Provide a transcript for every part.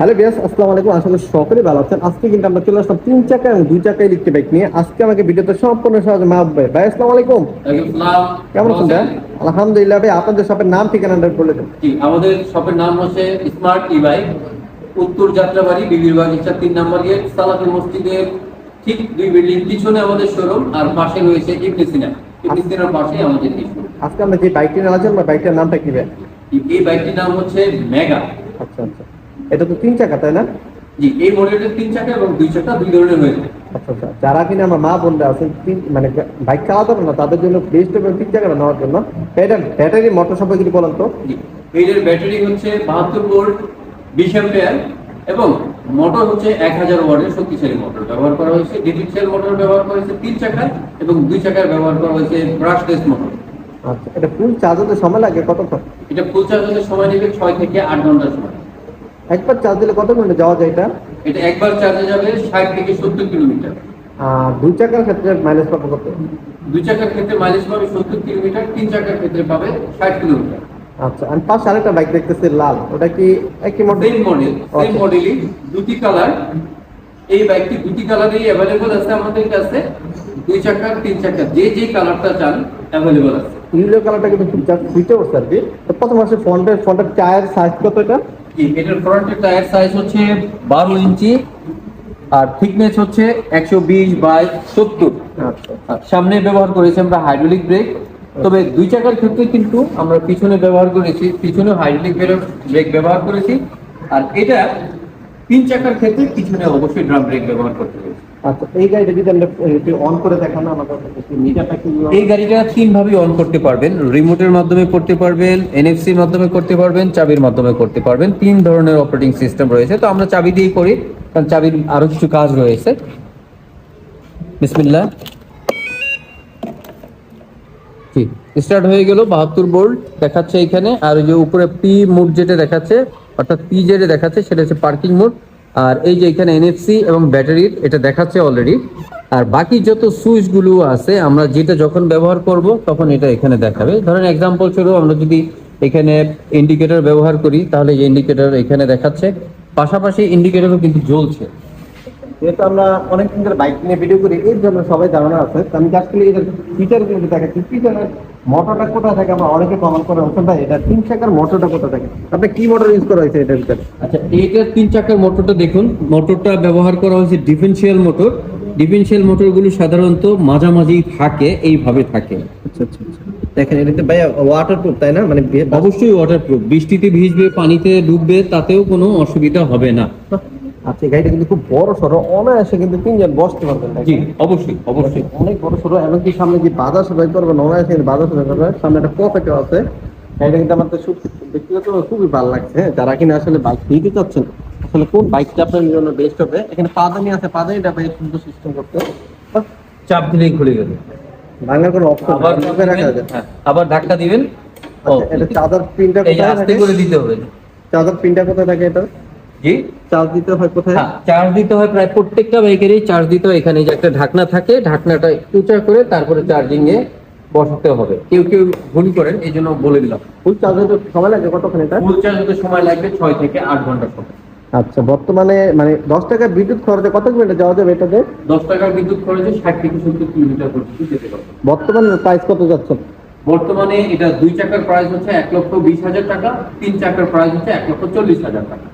Hello বিয়াস আসসালামু আলাইকুম। আসলে সকলে ভালো আছেন। আজকে কিন্তু আমরা চলে আসলাম তিন চাকা এবং দুই চাকা ইলেকট্রিক বাইক নিয়ে। আজকে আমাকে ভিডিওতে সম্পূর্ণ সহজ মাহবুব ভাই। ভাই আসসালামু আলাইকুম। কেমন আছেন ভাই? আলহামদুলিল্লাহ ভাই আপনাদের শপের নাম ঠিকানাটা বলে দেন। জি, আমাদের শপের নাম হচ্ছে স্মার্ট ই বাইক উত্তর যাত্রাবাড়ি বিবির বাগিচা তিন নম্বর গেট সালাফি মসজিদের ঠিক দুই বিল্ডিং পিছনে আমাদের শোরুম আর পাশে রয়েছে ইবনে সিনা ইবনে সিনার পাশে আমাদের আজকে আমরা যে বাইকটি নিয়ে করব, বাইকটার নামটা কি ভাই? এই বাইকটির নাম হচ্ছে মেগা আচ্ছা আচ্ছা। এটা তো তিন চাকা তাই না? জি এই মডেলের তিন চাকা এবং দুই চাকা দুই ধরনের হয়েছে আচ্ছা আচ্ছা। যারা কিনা আমার মা বোনরা আছেন তিন মানে বাইক চালাতে পারে না তাদের জন্য বেস্ট হবে তিন চাকাটা নেওয়ার জন্য। এটা ব্যাটারি মোটর সম্পর্কে কিছু বলেন তো? জি এইটার ব্যাটারি হচ্ছে বাহাত্তর ভোল্ট বিশ অ্যাম্পিয়ার এবং মোটর হচ্ছে এক হাজার ওয়াটের শক্তিশালী মোটর ব্যবহার করা হয়েছে ডিজিটাল মোটর ব্যবহার করা হয়েছে তিন চাকায় এবং দুই চাকায় ব্যবহার করা হয়েছে ব্রাশলেস মোটর আচ্ছা এটা ফুল চার্জ হতে সময় লাগে কতক্ষণ? এটা ফুল চার্জ হতে সময় নেবে ছয় থেকে আট ঘণ্টা সময়। একবার চার্জ দিলে কত মিনিটে যাওয়া যায় এটা? এটা একবার চার্জে যাবে ষাট থেকে সত্তর কিলোমিটার। আর দুই চাকার ক্ষেত্রে মাইলেজ পাবো কত? দুই চাকার ক্ষেত্রে মাইলেজ পাবে সত্তর কিলোমিটার তিন চাকার ক্ষেত্রে পাবে ষাট কিলোমিটার। আচ্ছা আমি পাশে আরেকটা বাইক দেখতেছি লাল। ওটা কি একই মডেল সেম মডেল সেম মডেলই দুটি কালার এই বাইকটি দুটি কালারেই অ্যাভেলেবল আছে আমাদের কাছে। দুই চাকার তিন চাকার যে যে কালারটা চান অ্যাভেলেবল আছে। ইউলো কালারটা কিন্তু জাস্ট ফিটে উঠছে আর কি তো প্রথম আসে ফ্রন্টের ফ্রন্টের টায়ার সাইজ কত এটা? এটার ফ্রন্টের টায়ার সাইজ হচ্ছে বারো ইঞ্চি আর থিকনেস হচ্ছে একশো বিশ বাই সত্তর। আচ্ছা। সামনে ব্যবহার করেছি আমরা হাইড্রোলিক ব্রেক তবে দুই চাকার ক্ষেত্রে কিন্তু আমরা পিছনে ব্যবহার করেছি পিছনে হাইড্রোলিক ব্রেক ব্যবহার করেছি। আর এটা তিন চাকার ক্ষেত্রে পিছনে অবশ্যই ড্রাম ব্রেক ব্যবহার করতে হবে। আচ্ছা এই গাড়িটা যদি আমরা অন করে কি এই গাড়িটা তিন ভাবে অন করতে পারবেন। রিমোটের মাধ্যমে করতে পারবেন এনএফসির মাধ্যমে করতে পারবেন, চাবির মাধ্যমে করতে পারবেন। তিন ধরনের অপারেটিং সিস্টেম রয়েছে। তো আমরা চাবি দিয়েই করি, কারণ চাবির আরও কিছু কাজ রয়েছে। বিসমিল্লাহ। জি স্টার্ট হয়ে গেল, বাহাত্তর বোল্ট দেখাচ্ছে এখানে। আর যে উপরে পি মোড যেটা দেখাচ্ছে, অর্থাৎ পি যেটা দেখাচ্ছে, সেটা হচ্ছে পার্কিং মোড আর এই যে এখানে এনএফসি এবং ব্যাটারির, এটা দেখাচ্ছে অলরেডি আর বাকি যত সুইচগুলো আছে, আমরা যেটা যখন ব্যবহার করব, তখন এটা এখানে দেখাবে। ধরেন এক্সাম্পল স্বরূপ, আমরা যদি এখানে ইন্ডিকেটর ব্যবহার করি, তাহলে যে ইন্ডিকেটর এখানে দেখাচ্ছে। পাশাপাশি ইন্ডিকেটরও কিন্তু জ্বলছে। যেহেতু আমরা অনেকদিন ধরে বাইক নিয়ে ভিডিও করি এর জন্য সবাই জানানো আছে। আমি জাস্ট এটার ফিচারগুলো দেখাচ্ছি। ফিচারের মোটরটা কোথায় থাকে আমরা অনেকে কমেন্ট করে হোসেন ভাই এটা তিন চাকার মোটরটা কোথায় থাকে? আপনি কি মোটর ইউজ করা হয়েছে এটার ভিতরে? আচ্ছা এইটার তিন চাকার মোটরটা দেখুন। মোটরটা ব্যবহার করা হয়েছে ডিফেন্সিয়াল মোটর ডিফেন্সিয়াল মোটরগুলো সাধারণত মাঝামাঝি থাকে এইভাবে থাকে। আচ্ছা আচ্ছা আচ্ছা। দেখেন এটাতে ভাই ওয়াটার প্রুফ তাই না? মানে অবশ্যই ওয়াটারপ্রুফ বৃষ্টিতে ভিজবে পানিতে ডুববে তাতেও কোনো অসুবিধা হবে না। আচ্ছা এই গাড়িটা কিন্তু খুব বড় সড়ো অনায়াসে কিন্তু তিনজন বসতে পারবেন জি অবশ্যই অবশ্যই। অনেক বড় সড়ো এমনকি সামনে যে বাজার সবাই করবেন অনায়াসে কিন্তু বাজার সবাই করবে সামনে একটা পকেটও আছে। গাড়িটা কিন্তু আমার তো খুব- ব্যক্তিগত খুবই ভালো লাগছে হ্যাঁ যারা কিনা আসলে বাইক নিতে চাচ্ছেন আসলে কোন বাইকটা আপনার জন্য বেস্ট হবে? এখানে পাদানি আছে পাদানিটা বেশ সুন্দর সিস্টেম করতে। বাহ, চাপ দিলেই খুলে গেল। বাংলার কোনো অপশন আবার রাখা হ্যাঁ, আবার ধাক্কা দিবেন। আচ্ছা, এটা চার্জার পিনটা কোথায় আস্তে করে দিতে হবে। চার্জার পিনটা কোথায় থাকে এটা? জি। চার্জ দিতে হয় কোথায়? হ্যাঁ চার্জ দিতে হয় প্রায় প্রত্যেকটা বাইকেরই চার্জ দিতে হয় এখানে যে একটা ঢাকনা থাকে ঢাকনাটা উঁচা করে তারপরে চার্জিং এ বসাতে হবে। কেউ কেউ ভুল করেন এই জন্য বলে দিলাম। ফুল চার্জ হতে সময় লাগে কতক্ষণ এটা ফুল চার্জ হতে সময় লাগবে ছয় থেকে আট ঘণ্টা সময়। আচ্ছা বর্তমানে মানে দশ টাকার বিদ্যুৎ খরচে কত কিলোমিটার যাওয়া যাবে এটাতে? দশ টাকার বিদ্যুৎ খরচে ষাট থেকে সত্তর কিলোমিটার পর্যন্ত যেতে পারবে। বর্তমান প্রাইস কত যাচ্ছে? বর্তমানে এটা দুই চাকার প্রাইস হচ্ছে এক লক্ষ বিশ হাজার টাকা তিন চাকার প্রাইস হচ্ছে এক লক্ষ চল্লিশ হাজার টাকা।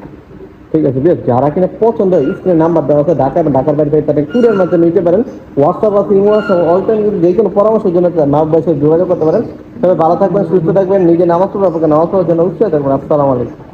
ঠিক আছে, বেশ, যারা কিনা পছন্দ স্ক্রিনে নাম্বার দেওয়া আছে, ঢাকার ঢাকার বাড়িতে তাদের ট্যুরের মাধ্যমে নিতে পারেন। হোয়াটসঅ্যাপ আছে ইমো আছে অল টাইম যে কোনো পরামর্শের জন্য নাম বয়সে যোগাযোগ করতে পারেন। তবে ভালো থাকবেন, সুস্থ থাকবেন, নিজে নামাজ পড়বেন, আপনাকে নামাজ পড়ার জন্য উৎসাহ থাকবেন আসসালামু আলাইকুম।